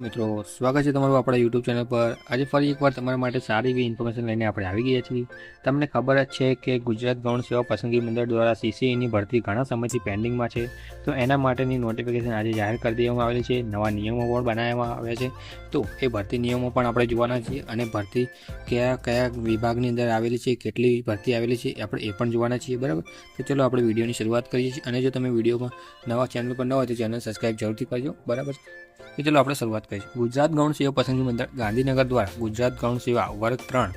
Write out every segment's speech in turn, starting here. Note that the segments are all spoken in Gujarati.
મિત્રો, સ્વાગત છે તમારું આપણા યુટ્યુબ ચેનલ પર. આજે ફરી એકવાર તમારા માટે સારી એવી ઇન્ફોર્મેશન લઈને આપણે આવી ગયા છીએ. તમને ખબર જ છે કે ગુજરાત ગૌણ સેવા પસંદગી મંડળ દ્વારા સીસીઈની ભરતી ઘણા સમયથી પેન્ડિંગમાં છે. તો એના માટેની નોટિફિકેશન આજે જાહેર કરી દેવામાં આવેલી છે. નવા નિયમો પણ બનાવવામાં આવ્યા છે. તો એ ભરતી નિયમો પણ આપણે જોવાના છીએ અને ભરતી કયા કયા વિભાગની અંદર આવેલી છે, કેટલી ભરતી આવેલી છે આપણે એ પણ જોવાના છીએ, બરાબર? તો ચલો આપણે વિડીયોની શરૂઆત કરીએ છીએ. અને જો તમે વિડીયોમાં નવા ચેનલ પર ન હોય તો ચેનલ સબસ્ક્રાઈબ જરૂરથી કરજો, બરાબર? તો ચલો આપણે શરૂઆત કરીશું ગુજરાત ગૌણ સેવા પસંદગી મંડળ ગાંધીનગર દ્વારા ગુજરાત ગૌણ સેવા વર્ગ ત્રણ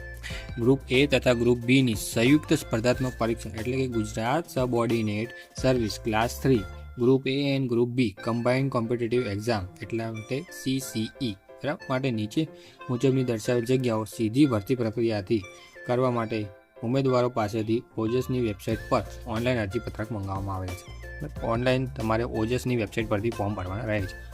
ગ્રુપ એ તથા ગ્રુપ બીની સંયુક્ત સ્પર્ધાત્મક પરીક્ષા એટલે કે Gujarat subordinate service class three group A and group B combined competitive exam એટલા માટે સીસીઈ બરાબર માટે નીચે મુજબની દર્શાવેલ જગ્યાઓ સીધી ભરતી પ્રક્રિયાથી કરવા માટે ઉમેદવારો પાસેથી ઓજસની વેબસાઇટ પર ઓનલાઈન અરજીપત્રક મંગાવવામાં આવે છે. ઓનલાઈન તમારે ઓજસની વેબસાઇટ પરથી ફોર્મ ભરવાના રહે છે.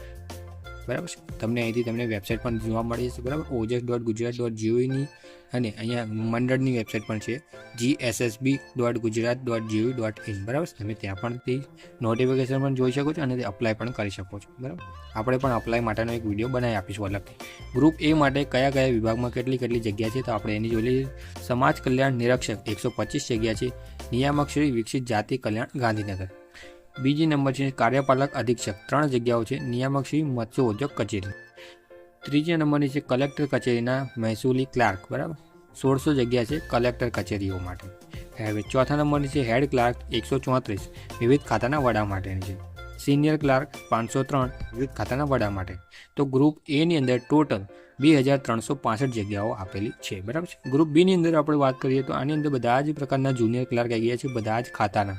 બરાબર છે? તમને અહીંથી તમને વેબસાઇટ પણ જોવા મળી જશે, બરાબર? ઓજસ ડોટ ગુજરાત ડોટ જીઓની અને અહીંયા મંડળની વેબસાઇટ પણ છે G GSSB dot Gujarat dot GOV dot in બરાબર? છે તમે ત્યાં પણ તે નોટિફિકેશન પણ જોઈ શકો છો અને તે અપ્લાય પણ કરી શકો છો, બરાબર? આપણે પણ અપ્લાય માટેનો એક વીડિયો બનાવી આપીશું અલગથી. ગ્રુપ એ માટે કયા કયા વિભાગમાં કેટલી કેટલી જગ્યા છે, તો આપણે એની જોઈ લઈએ સમાજ કલ્યાણ નિરીક્ષક એકસો પચીસ જગ્યા છે, નિયામક શ્રી વિકસિત જાતિ કલ્યાણ ગાંધીનગર. બીજી નંબર છે કાર્યપાલક અધિક્ષક. ત્રણ જગ્યાઓ છે, નિયામક શ્રી મત્સ્ય ઉદ્યોગ કચેરી. ત્રીજા નંબરની છે કલેક્ટર કચેરીના મહેસૂલી ક્લાર્ક, બરાબર? સોળસો જગ્યા છે કલેક્ટર કચેરીઓ માટે. હવે ચોથા નંબરની છે હેડ ક્લાર્ક એકસો ચોત્રીસ, વિવિધ ખાતાના વડા માટેની છે. સિનિયર ક્લાર્ક પાંચસો ત્રણ, વિવિધ ખાતાના વડા માટે. તો ગ્રુપ એની અંદર ટોટલ બે હજાર ત્રણસો પાસઠ જગ્યાઓ આપેલી છે, બરાબર છે? ગ્રુપ બીની અંદર આપણે વાત કરીએ તો આની અંદર બધા જ પ્રકારના જુનિયર ક્લાર્ક આવી ગયા છે, બધા જ ખાતાના.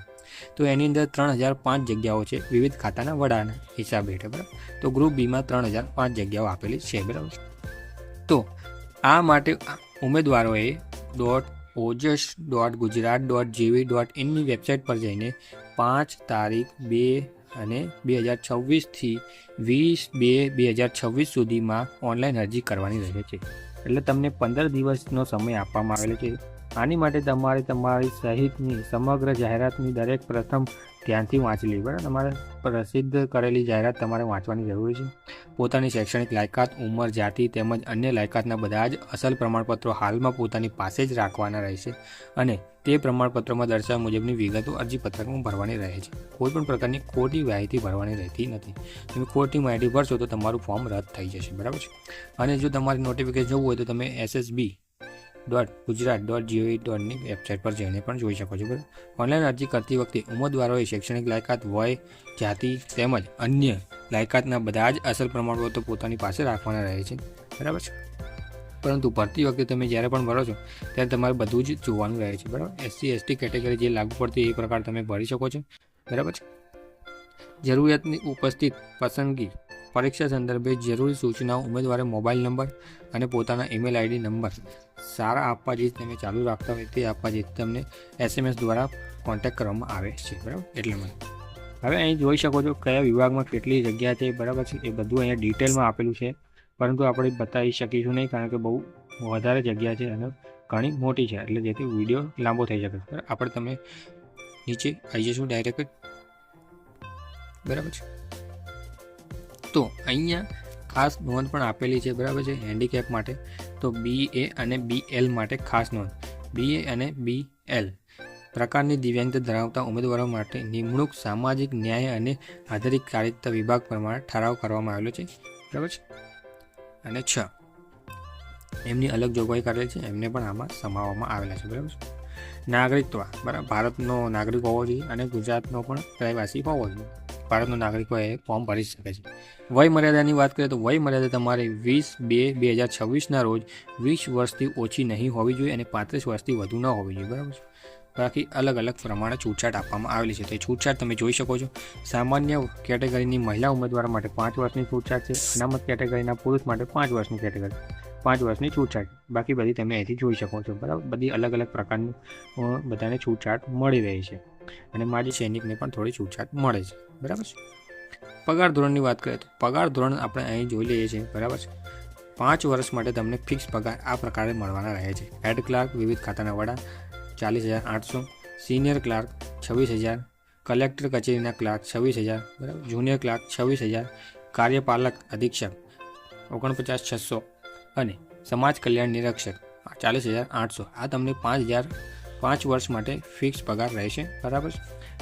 તો એની અંદર ત્રણ હજાર પાંચ જગ્યાઓ છે વિવિધ ખાતાના વડાના હિસાબ હેઠળ બરાબર? તો ગ્રુપ બીમાં ત્રણ હજાર પાંચ જગ્યાઓ આપેલી છે, બરાબર? તો આ માટે ઉમેદવારોએ dot Ojas dot Gujarat dot GV dot ઇનની website પર જઈને પાંચ તારીખ બે અને બે હજાર છવ્વીસથી વીસ બે બે હજાર છવ્વીસ સુધીમાં ઓનલાઈન અરજી કરવાની રહે છે એટલે તમને પંદર દિવસનો સમય આપવામાં આવેલો છે. આની માટે તમારે તમારી સહિતની સમગ્ર જાહેરાતની દરેક પ્રથમ ધ્યાનથી વાંચી લેવી બરાબર તમારે પ્રસિદ્ધ કરેલી જાહેરાત તમારે વાંચવાની જરૂરી છે. પોતાની શૈક્ષણિક લાયકાત, ઉંમર, જાતિ તેમજ અન્ય લાયકાતના બધા જ અસલ પ્રમાણપત્રો હાલમાં પોતાની પાસે જ રાખવાના રહેશે અને તે પ્રમાણપત્રોમાં દર્શાવ્યા મુજબની વિગતો અરજીપત્રકમાં ભરવાની રહે છે. કોઈપણ પ્રકારની ખોટી માહિતી ભરવાની રહેતી નથી. તમે ખોટી માહિતી ભરશો તો તમારું ફોર્મ રદ થઈ જશે. બરાબર છે? અને જો તમારે નોટિફિકેશન જોવું હોય તો તમે SSB dot Gujarat dot GOV ડોટની website પર જઈને પણ જોઈ શકો છો, બરાબર? ઓનલાઈન અરજી કરતી વખતે ઉમેદવારોએ શૈક્ષણિક લાયકાત વય જાતિ તેમજ અન્ય લાયકાતના બધા જ અસલ પ્રમાણપત્રો પોતાની પાસે રાખવાના રહે છે, બરાબર છે? પરંતુ ભરતી વખતે તમે જ્યારે પણ ભરો છો, ત્યારે તમારે બધું જ જોવાનું રહે છે, બરાબર? એસસી એસટી કેટેગરી જે લાગુ પડતી એ પ્રકાર તમે ભરી શકો છો, બરાબર છે? જરૂરિયાતની ઉપસ્થિત પસંદગી પરીક્ષા સંદર્ભે જરૂરી સૂચનાઓ ઉમેદવારે મોબાઈલ નંબર અને પોતાના ઈમેલ આઈડી નંબર સારા આપવા જે તમે ચાલુ રાખતા હોય તે આપવા જે તમને એસએમએસ દ્વારા કોન્ટેક્ટ કરવામાં આવે છે, બરાબર? એટલે મને. હવે અહીં જોઈ શકો છો કયા વિભાગમાં કેટલી જગ્યા છે, બરાબર છે? એ બધું અહીંયા ડિટેલમાં આપેલું છે. પરંતુ આપણે બતાવી શકીશું નહીં, કારણ કે બહુ વધારે જગ્યા છે અને ઘણી મોટી છે, એટલે જેથી વીડિયો લાંબો થઈ શકે. બરાબર? આપણે તમે નીચે આવી જઈશું ડાયરેક્ટ બરાબર છે? તો અહીંયા ખાસ નોંધ પણ આપેલી છે, બરાબર છે હેન્ડીકેપ માટે. તો બી એ અને બી એલ માટે ખાસ નોંધ. બી એ અને બી એલ પ્રકારની દિવ્યાંગતા ધરાવતા ઉમેદવારો માટે નિમણૂક, સામાજિક ન્યાય અને આધારિત કાર્યતા વિભાગ પ્રમાણે ઠરાવ કરવામાં આવેલો છે, બરાબર છે? અને છ. એમની અલગ જોગવાઈ કરેલી છે, એમને પણ આમાં સમાવવામાં આવેલા છે, બરાબર છે? નાગરિકત્વ. બરાબર. ભારતનો નાગરિક હોવો જોઈએ અને ગુજરાતનો પણ રહેવાસી હોવો જોઈએ. ભારતનો નાગરિકો એ ફોર્મ ભરી શકે છે. વય મર્યાદાની વાત કરીએ તો વય મર્યાદા તમારે વીસ બે બે હજાર છવ્વીસના રોજ વીસ વર્ષથી ઓછી નહીં હોવી જોઈએ અને પાંત્રીસ વર્ષથી વધુ ન હોવી જોઈએ. બરાબર છે? બાકી અલગ અલગ પ્રમાણે છૂટછાટ આપવામાં આવેલી છે. તે છૂટછાટ તમે જોઈ શકો છો. સામાન્ય કેટેગરીની મહિલા ઉમેદવાર માટે પાંચ વર્ષની છૂટછાટ છે. અનામત કેટેગરીના પુરુષ માટે પાંચ વર્ષની કેટેગરી. પાંચ વર્ષની છૂટછાટ. બાકી બધી તમે અહીંથી જોઈ શકો છો. બરાબર? બધી અલગ અલગ પ્રકારની બધાને છૂટછાટ મળી રહી છે. અને માજી સૈનિકને પણ થોડી છૂટછાટ મળે છે. બરાબર છે? પગાર ધોરણની વાત કરીએ તો પગાર ધોરણ આપણે અહીં જોઈ લઈએ છીએ, બરાબર છે? પાંચ વર્ષ માટે તમને ફિક્સ પગાર આ પ્રકારે મળવાના રહે છે. હેડ ક્લાર્ક, વિવિધ ખાતાના વડા, ચાલીસ હજાર આઠસો, સિનિયર ક્લાર્ક, છવ્વીસ હજાર, કલેક્ટર કચેરીના ક્લાર્ક, છવ્વીસ હજાર, બરાબર? જુનિયર ક્લાર્ક, છવ્વીસ હજાર, કાર્યપાલક, અધિક્ષક, ઓગણપચાસ છસો અને સમાજ કલ્યાણ નિરીક્ષક, ચાલીસ હજાર આઠસો. આ તમને પાંચ હજાર પાંચ વર્ષ માટે ફિક્સ પગાર રહેશે, બરાબર?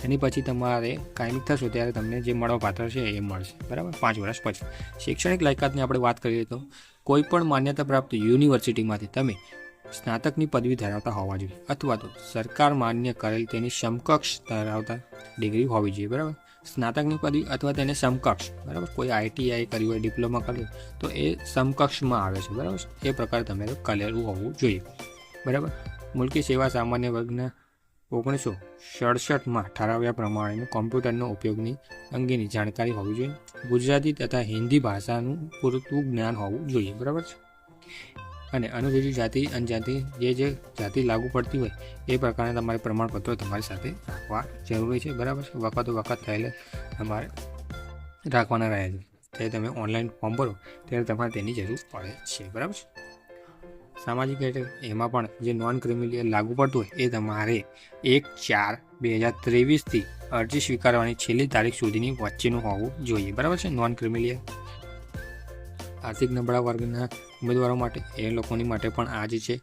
એની પછી તમારે કાયમિક થશો ત્યારે તમને જે મળવાપાત્ર છે એ મળશે, બરાબર? પાંચ વર્ષ પછી. શૈક્ષણિક લાયકાતની આપણે વાત કરીએ તો કોઈ પણ માન્યતા પ્રાપ્ત યુનિવર્સિટીમાંથી તમે સ્નાતકની પદવી ધરાવતા હોવા જોઈએ અથવા તો સરકાર માન્ય કરેલ તેની સમકક્ષ ધરાવતા ડિગ્રી હોવી જોઈએ, બરાબર? સ્નાતકની પદવી અથવા તેને સમકક્ષ, બરાબર? કોઈ આઈટીઆઈ કર્યું હોય, ડિપ્લોમા કર્યું તો એ સમકક્ષમાં આવે છે, બરાબર? એ પ્રકારે તમારે કરેલું હોવું જોઈએ, બરાબર? મુલકી સેવા સામાન્ય વર્ગના ઓગણીસો સડસઠમાં ઠરાવ્યા પ્રમાણે કોમ્પ્યુટરનો ઉપયોગની અંગેની જાણકારી હોવી જોઈએ. ગુજરાતી તથા હિન્દી ભાષાનું પૂરતું જ્ઞાન હોવું જોઈએ, બરાબર છે? અને અનુસૂચિત જાતિ, અનજાતિ, જે જે જાતિ લાગુ પડતી હોય એ પ્રકારના તમારે પ્રમાણપત્રો તમારી સાથે રાખવા જરૂરી છે, બરાબર છે? વખતો વખત થયેલે તમારે રાખવાના રહ્યા છે. જ્યારે તમે ઓનલાઈન ફોર્મ ભરો ત્યારે તમારે તેની જરૂર પડે છે, બરાબર છે? સામાજિક એટલે એમાં પણ જે નોન ક્રિમિલિયર લાગુ પડતું હોય એ તમારે એક ચાર બે હજાર ત્રેવીસથી અરજી સ્વીકારવાની છેલ્લી તારીખ સુધીની વચ્ચેનું હોવું જોઈએ. બરાબર છે? નોન ક્રિમિલિયર આર્થિક નબળા વર્ગના ઉમેદવારો માટે, એ લોકોની માટે પણ આ જ છે.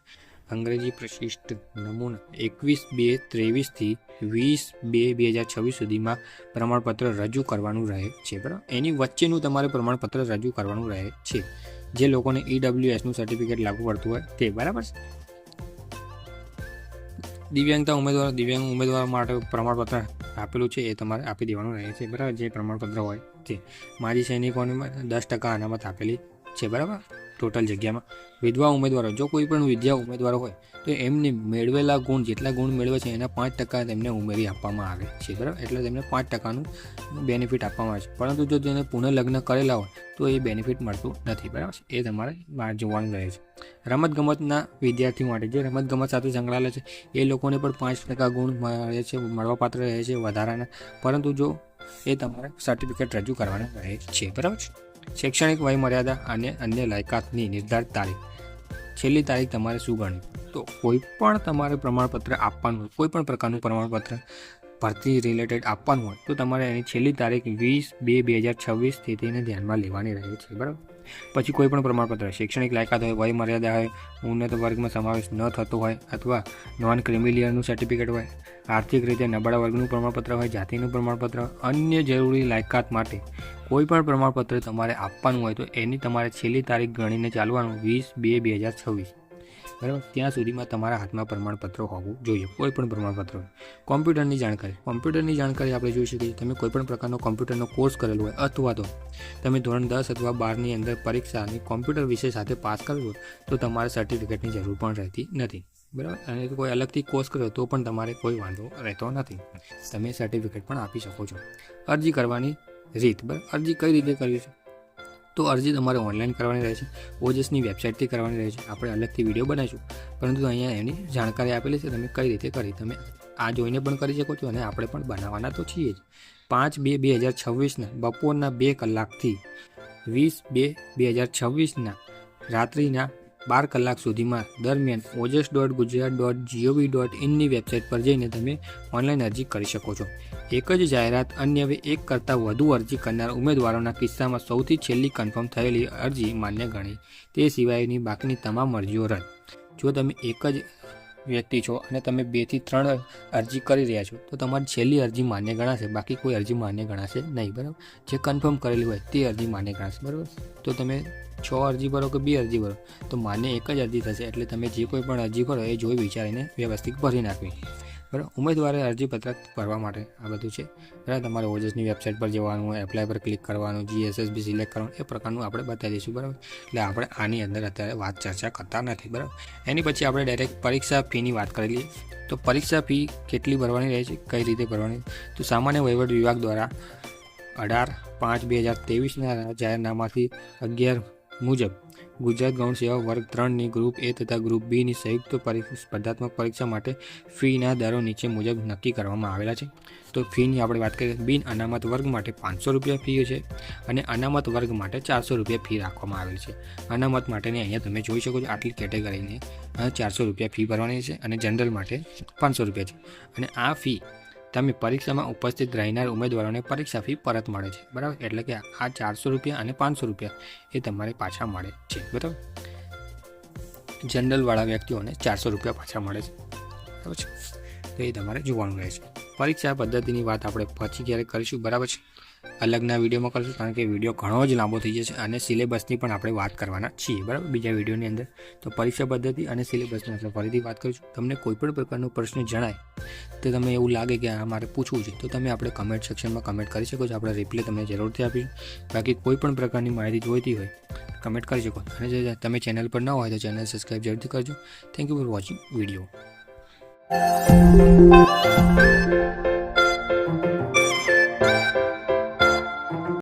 અંગ્રેજી પ્રશિષ્ટ નમૂના એકવીસ બે ત્રેવીસથી વીસ બે બે હજાર છવ્વીસ સુધીમાં પ્રમાણપત્ર રજૂ કરવાનું રહે છે. બરાબર? એની વચ્ચેનું તમારે પ્રમાણપત્ર રજૂ કરવાનું રહે છે. જે લોકોને ઈડબ્લ્યુએસનું સર્ટિફિકેટ લાગુ પડતું હોય તે, બરાબર છે? દિવ્યાંગતા ઉમેદવાર દિવ્યાંગ ઉમેદવાર માટે પ્રમાણપત્ર આપેલું છે, એ તમારે આપી દેવાનું રહે છે, બરાબર? જે પ્રમાણપત્ર હોય તે. માજી સૈનિકોને દસ ટકા અનામત આપેલી છે, બરાબર? ટોટલ જગ્યામાં. વિધવા ઉમેદવારો, જો કોઈ પણ વિદ્યા ઉમેદવારો હોય, તો એમને મેળવેલા ગુણ, જેટલા ગુણ મેળવે છે, એના પાંચ ટકા તેમને ઉમેરી આપવામાં આવે છે, બરાબર? એટલે તેમને પાંચ ટકાનું બેનિફિટ આપવામાં આવે છે. પરંતુ જો તેને પુનઃલગ્ન કરેલા હોય, તો એ બેનિફિટ મળતું નથી, બરાબર એ તમારે બહાર જોવાનું રહે છે. રમતગમતના વિદ્યાર્થીઓ માટે, જે રમતગમત સાથે સંકળાયેલા છે, એ લોકોને પણ પાંચ ટકા ગુણ મળે છે, મળવાપાત્ર રહે છે, વધારાના. પરંતુ જો એ તમારે સર્ટિફિકેટ રજૂ કરવાના રહે છે, બરાબર શૈક્ષણિક વયમર્યાદા અને અન્ય લાયકાતની નિર્ધારિત તારીખ. છેલ્લી તારીખ તમારે શું ગણવી? તો કોઈ પણ તમારે પ્રમાણપત્ર આપવાનું હોય, કોઈ પણ પ્રકારનું પ્રમાણપત્ર ભરતી રિલેટેડ આપવાનું હોય, તો તમારે એની છેલ્લી તારીખ વીસ બે બે હજાર છવ્વીસથી તેને ધ્યાનમાં લેવાની રહે છે, બરાબર? પછી કોઈ પણ પ્રમાણપત્ર, શૈક્ષણિક લાયકાત હોય વય મર્યાદા હોય, ઉન્નત વર્ગમાં સમાવેશ ન થતો હોય અથવા નોન ક્રિમિલિયરનું સર્ટિફિકેટ હોય, આર્થિક રીતે નબળા વર્ગનું પ્રમાણપત્ર હોય, જાતિનું પ્રમાણપત્ર, અન્ય જરૂરી લાયકાત માટે કોઈ પણ પ્રમાણપત્ર તમારે આપવાનું હોય તો એની તમારે છેલ્લી તારીખ ગણીને ચાલવાનું વીસ બે બે હજાર છવ્વીસ. બરાબર? ત્યાં સુધીમાં તમારા હાથમાં પ્રમાણપત્ર હોવું જોઈએ કોઈ પણ પ્રમાણપત્ર. કોમ્પ્યુટરની જાણકારી. કોમ્પ્યુટરની જાણકારી આપણે જોઈ શકીએ. તમે કોઈ પણ પ્રકારનો કોમ્પ્યુટરનો કોર્સ કરેલો હોય અથવા તો તમે ધોરણ દસ અથવા બારની અંદર પરીક્ષાની કોમ્પ્યુટર વિષય સાથે પાસ કરવો તો તમારે સર્ટિફિકેટની જરૂર પણ રહેતી નથી. બરાબર? અને કોઈ અલગથી કોર્સ કર્યો તો પણ તમારે કોઈ વાંધો રહેતો નથી. તમે સર્ટિફિકેટ પણ આપી શકો છો. અરજી કરવાની રીત, બરાબર? અરજી કઈ રીતે કરવી છે? તો અરજી તમારે ઓનલાઈન કરવાની રહે છે, ઓજસની વેબસાઇટથી કરવાની રહે છે. આપણે અલગથી વીડિયો બનાવીશું, પરંતુ અહીંયા એની જાણકારી આપેલી છે, તમે કઈ રીતે કરી, તમે આ જોઈને પણ કરી શકો છો, અને આપણે પણ બનાવવાના તો છીએ જ. પાંચ બે બે હજાર છવ્વીસના, બપોરના બે કલાકથી વીસ બે બે હજાર છવ્વીસના, રાત્રિના બાર કલાક સુધીમાં દરમિયાન Ojas dot Gujarat dot GOV dot ઇનની website પર જઈને તમે ઓનલાઈન અરજી કરી શકો છો. એક જ જાહેરાત અન્ય એક કરતાં વધુ અરજી કરનાર ઉમેદવારોના કિસ્સામાં સૌથી છેલ્લી કન્ફર્મ થયેલી અરજી માન્ય ગણી તે સિવાયની બાકીની તમામ અરજીઓ રદ. જો તમે એક જ વ્યક્તિ છો અને તમે બેથી ત્રણ અરજી કરી રહ્યા છો, તો તમારી છેલ્લી અરજી માન્ય ગણાશે. બાકી કોઈ અરજી માન્ય ગણાશે નહીં, બરાબર? જે કન્ફર્મ કરેલી હોય તે અરજી માન્ય ગણાશે, બરાબર? તો તમે છ અરજી ભરો કે બે અરજી ભરો, તો માન્ય એક જ અરજી થશે. એટલે તમે જે કોઈ પણ અરજી ભરો એ જોઈ વિચારીને વ્યવસ્થિત ભરી નાખવી. બરાબર? ઉમેદવારે અરજીપત્રક ભરવા માટે આ બધું છે. બરાબર? તમારે ઓજસની વેબસાઇટ પર જવાનું એપ્લાય પર ક્લિક કરવાનું જીએસએસબી સિલેક્ટ કરવાનું, એ પ્રકારનું આપણે બતાવી દઈશું, બરાબર? એટલે આપણે આની અંદર અત્યારે વાત ચર્ચા કરતા નથી, બરાબર? એની પછી આપણે ડાયરેક્ટ પરીક્ષા ફીની વાત કરી લઈએ. તો પરીક્ષા ફી કેટલી ભરવાની રહે છે? કઈ રીતે ભરવાની? તો સામાન્ય વહીવટ વિભાગ દ્વારા અઢાર પાંચ બે હજાર ત્રેવીસના જાહેરનામાથી અગિયાર મુજબ ગુજરાત ગૌણ સેવા વર્ગ ત્રણની ગ્રુપ એ તથા ગ્રુપ બીની સંયુક્ત પરી- સ્પર્ધાત્મક પરીક્ષા માટે ફીના દરો નીચે મુજબ નક્કી કરવામાં આવેલા છે. તો ફીની આપણે વાત કરીએ, બિન અનામત વર્ગ માટે પાંચસો રૂપિયા ફી છે અને અનામત વર્ગ માટે ચારસો રૂપિયા ફી રાખવામાં આવેલી છે. અનામત માટેની અહીંયા તમે જોઈ શકો છો આટલી કેટેગરીને ચારસો રૂપિયા ફી ભરવાની છે અને જનરલ માટે પાંચસો રૂપિયા છે. અને આ ફી તમે પરીક્ષામાં ઉપસ્થિત રહેનાર ઉમેદવારોને પરીક્ષા ફી પરત મળે છે, બરાબર? એટલે કે આ ચારસો રૂપિયા અને પાંચસો રૂપિયા એ તમારે પાછા મળે છે, બરાબર? જનરલવાળા વ્યક્તિઓને ચારસો રૂપિયા પાછા મળે છે, બરાબર છે? તો એ તમારે જોવાનું રહેશે. પરીક્ષા પદ્ધતિની વાત આપણે પછી ક્યારેક કરીશું, બરાબર છે? અલગના વિડીયોમાં કરીશું, કારણ કે વીડિયો ઘણો જ લાંબો થઈ જશે અને સિલેબસની પણ આપણે વાત કરવાના છીએ, બરાબર? બીજા વિડીયોની અંદર. તો પરીક્ષા પદ્ધતિ અને સિલેબસની આપણે ફરીથી વાત કરીશું. તમને કોઈ પણ પ્રકારનો પ્રશ્ન જણાય, તો તમે એવું લાગે કે આ મારે પૂછવું છે, તો તમે આપણે કમેન્ટ સેક્શનમાં કમેન્ટ કરી શકો છો. આપણે રિપ્લે તમને જરૂરથી આપીશું. બાકી કોઈ પણ પ્રકારની માહિતી જોઈતી હોય કમેન્ટ કરી શકો. અને જો તમે ચેનલ પર ન હોય, તો ચેનલ સબસ્ક્રાઈબ જરૂરથી કરજો. Thank you for watching video